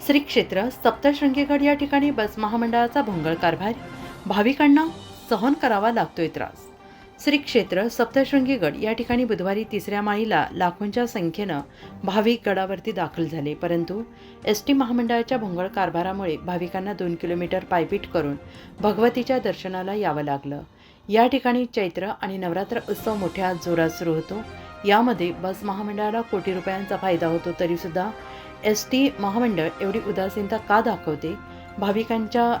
श्री क्षेत्र सप्तशृंगीगड या ठिकाणी बस महामंडळाचा भोंगळ कारभार भाविकांना सहन करावा लागतोय त्रास. श्री क्षेत्र सप्तशृंगीगड या ठिकाणी बुधवारी तिसऱ्या माळीला लाखोंच्या संख्येनं भाविक गडावरती दाखल झाले परंतु एस टी महामंडळाच्या भोंगळ कारभारामुळे भाविकांना दोन किलोमीटर पायपीट करून भगवतीच्या दर्शनाला यावं लागलं. या ठिकाणी चैत्र आणि नवरात्र उत्सव मोठ्या जोरात सुरू होतो. यामध्ये बस महामंडळाला कोटी रुपयांचा फायदा होतो तरीसुद्धा एस टी महामंडळ एवढी उदासीनता का दाखवते? भाविकांच्या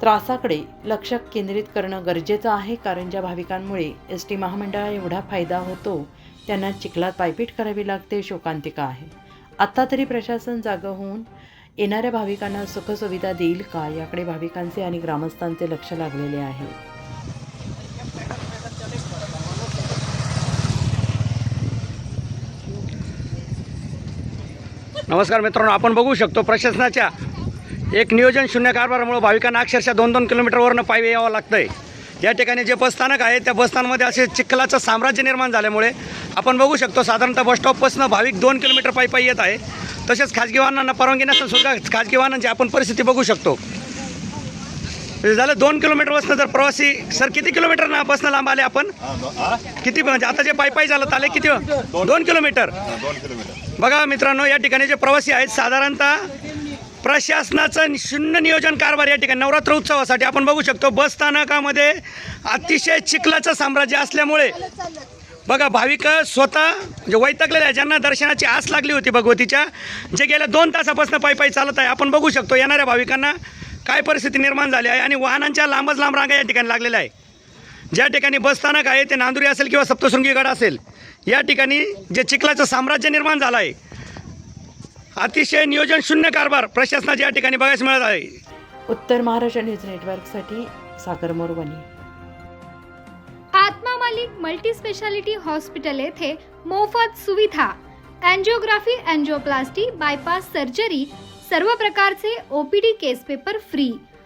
त्रासाकडे लक्ष केंद्रित करणं गरजेचं आहे कारण ज्या भाविकांमुळे एस टी महामंडळाला एवढा फायदा होतो त्यांना चिखलात पायपीट करावी लागते शोकांतिका आहे. आत्ता तरी प्रशासन जागं होऊन येणाऱ्या भाविकांना सुखसुविधा देईल का? याकडे भाविकांचे आणि ग्रामस्थांचे लक्ष लागलेले आहे. नमस्कार मित्रांनो आपण बघू शकतो प्रशासनाच्या एक नियोजन शून्य कारभारामुळे भाविकांना अक्षरशः दोन दोन किलोमीटरवरनं पायी यावं लागतंय. या ठिकाणी जे बसस्थानक आहे त्या बसस्थानमध्ये असे चिखलाचं साम्राज्य निर्माण झाल्यामुळे आपण बघू शकतो साधारणतः बसस्टॉपपासून भाविक दोन किलोमीटर पायी पायी येत आहे. तसेच खाजगी वाहनांना परवानगी नसून सुद्धा खाजगी वाहनांची आपण परिस्थिती बघू शकतो. झालं दोन किलोमीटर बसनं जर प्रवासी सर किती किलोमीटर ना बसनं लांब आले आपण? किती म्हणजे आता जे पायी पायी झालं आले किती? दोन किलोमीटर. दोन किलोमीटर. बघा मित्रांनो या ठिकाणी जे प्रवासी आहेत साधारणतः प्रशासनाचं शून्य नियोजन कारभार या ठिकाणी नवरात्र उत्सवासाठी आपण बघू शकतो. बस स्थानकामध्ये अतिशय चिखलाचं साम्राज्य असल्यामुळे बघा भाविक स्वतः म्हणजे जे वैतकलेले आहे ज्यांना दर्शनाची आस लागली होती भगवतीच्या जे गेल्या दोन तासापासून पायी पायी चालत आहे आपण बघू शकतो येणाऱ्या भाविकांना काय परिस्थिती निर्माण झाली आहे आणि वाहनांच्या लांबच लांब रांगा या ठिकाणी लागलेल्या आहे ज्या ठिकाणी बसस्थानक आहे ते नांदुरी असेल किंवा सप्तशृंगीगड असेल या ठिकाणी जे चिखलाचं साम्राज्य निर्माण झालं आहे अतिशय नियोजन शून्य कारभार प्रशासनाच्या या ठिकाणी बघायला मिळत आहे. उत्तर महाराष्ट्र न्यूज नेटवर्कसाठी सागर मोरवणी. आत्मा मालिक मल्टी स्पेशालिटी हॉस्पिटल येथे मोफत सुविधा अँजिओग्राफी अँजिओप्लास्टी बायपास सर्जरी सर्व प्रकारचे OPD case paper free.